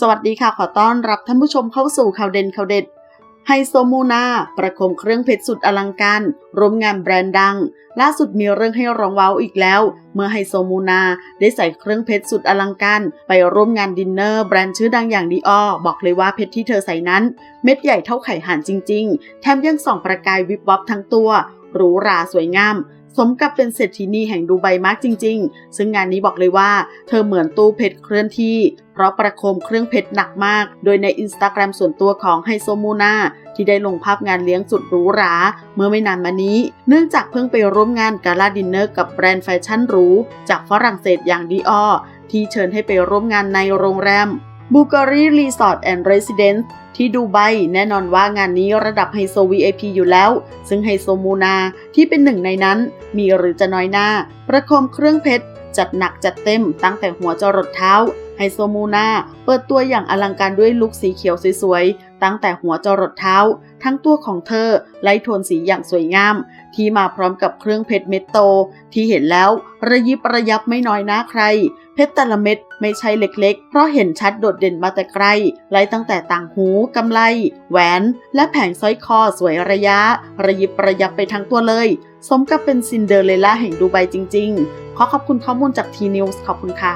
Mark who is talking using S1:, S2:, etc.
S1: สวัสดีค่ะ ขอต้อนรับท่านผู้ชมเข้าสู่ข่าวเด่นข่าวเด็ดไฮโซมูนาประโคมเครื่องเพชรสุดอลังการร่วมงานแบรนด์ดัง ล่าสุดมีเรื่องให้ร้องว้าวอีกแล้ว เมื่อไฮโซมูนาได้ใส่เครื่องเพชรสุดอลังการไปร่วมงานดินเนอร์แบรนด์ชื่อดังอย่างดีออบอกเลยว่าเพชรที่เธอใส่นั้น เม็ดใหญ่เท่าไข่ห่านจริง ๆ แถมยังส่องประกายวิบวับทั้งตัวหรูหราสวยงาม สมกับเป็นเศรษฐีนีแห่งดูไบมากจริง ๆ ซึ่งงานนี้บอกเลยว่า เธอเหมือนตู้เพชรเคลื่อนที่ เพราะประคมเครื่องเพชรหนักมาก โดยในอินสตาแกรมส่วนตัวของไฮโซมูนาที่ได้ลงภาพงานเลี้ยงสุดหรูหรา เมื่อไม่นานมานี้ เนื่องจากเพิ่งไปร่วมงานกาลาดินเนอร์กับแบรนด์แฟชั่นหรูจากฝรั่งเศสอย่างดีออที่เชิญให้ไปร่วมงานในโรงแรม บูการีรีสอร์ทแอนด์เรสซิเดนซ์ที่ดูไบแน่นอนว่างานนี้ระดับไฮโซ VIP อยู่แล้ว ซึ่งไฮโซมูนาที่เป็นหนึ่งในนั้น มีหรือจะน้อยหน้า ประคมเครื่องเพชร จัดหนักจัดเต็มตั้งแต่หัวจรดเท้าไฮโซมูนาเปิดตัวอย่างอลังการด้วยลุคสีเขียวสวย ตั้งแต่หัวจรดเท้า ทั้งตัวของเธอไล่โทนสีอย่างสวยงาม ที่มาพร้อมกับเครื่องเพชรเม็ดโต ที่เห็นแล้วระยิบระยับไม่น้อยหน้าใคร เพชรแต่ละเม็ดไม่ใช่เล็กๆ เพราะเห็นชัดโดดเด่นมาแต่ไกลไล่ตั้งแต่ต่างหูกำไล แหวน และแผงสร้อยคอสวยระยะ ระยิบระยับไปทั้งตัวเลย สมกับเป็นซินเดอเรลล่าแห่งดูไบจริง ๆ ขอขอบคุณข้อมูลจากทีนิวส์ขอบคุณค่ะ